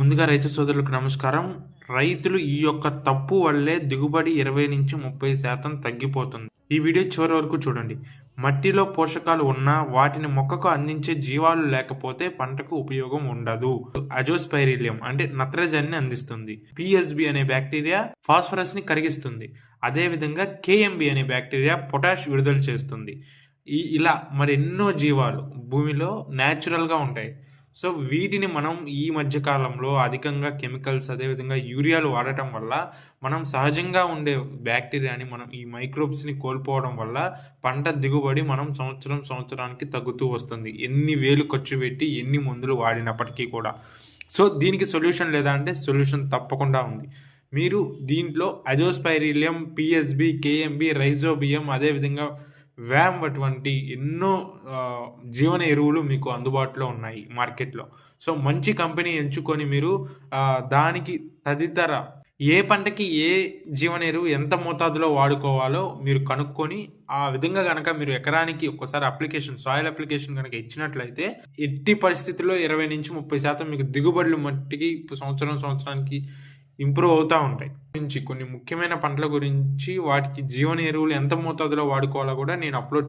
ముందుగా రైతు సోదరులకు నమస్కారం. రైతులు ఈ యొక్క తప్పు వల్లే దిగుబడి ఇరవై నుంచి ముప్పై శాతం తగ్గిపోతుంది. ఈ వీడియో చివరి వరకు చూడండి. మట్టిలో పోషకాలు ఉన్నా వాటిని మొక్కకు అందించే జీవాలు లేకపోతే పంటకు ఉపయోగం ఉండదు. అజోస్పైరిలియం అంటే నత్రజన్ని అందిస్తుంది. పిఎస్బి అనే బ్యాక్టీరియా ఫాస్ఫరస్ని కరిగిస్తుంది. అదేవిధంగా కేఎంబి అనే బ్యాక్టీరియా పొటాష్ విడుదల చేస్తుంది. ఈ ఇలా మరెన్నో జీవాలు భూమిలో న్యాచురల్గా ఉంటాయి. సో వీటిని మనం ఈ మధ్య కాలంలో అధికంగా కెమికల్స్ అదేవిధంగా యూరియాలు వాడటం వల్ల మనం సహజంగా ఉండే బ్యాక్టీరియాని మనం ఈ మైక్రోబ్స్ని కోల్పోవడం వల్ల పంట దిగుబడి మనం సంవత్సరం సంవత్సరానికి తగ్గుతూ వస్తుంది. ఎన్ని వేలు ఖర్చు పెట్టి ఎన్ని మందులు వాడినప్పటికీ కూడా. సో దీనికి సొల్యూషన్ లేదా అంటే సొల్యూషన్ తప్పకుండా ఉంది. మీరు దీంట్లో అజోస్పైరిలియం పిఎస్బి కేఎంబి రైజోబియం అదేవిధంగా వ్యామ్ అటువంటి ఎన్నో జీవన ఎరువులు మీకు అందుబాటులో ఉన్నాయి మార్కెట్లో. సో మంచి కంపెనీ ఎంచుకొని మీరు దానికి తదితర ఏ పంటకి ఏ జీవన ఎరువు ఎంత మోతాదులో వాడుకోవాలో మీరు కనుక్కొని ఆ విధంగా కనుక మీరు ఎకరానికి ఒక్కసారి అప్లికేషన్ సాయిల్ అప్లికేషన్ కనుక ఇచ్చినట్లయితే ఎట్టి పరిస్థితుల్లో ఇరవై నుంచి ముప్పై శాతం మీకు దిగుబడులు మట్టికి సంవత్సరం సంవత్సరానికి ఇంప్రూవ్ అవుతూ ఉంటాయి. నుంచి కొన్ని ముఖ్యమైన పంటల గురించి వాటికి జీవన ఎరువులు ఎంత మోతాదులో వాడుకోవాలో కూడా నేను అప్లోడ్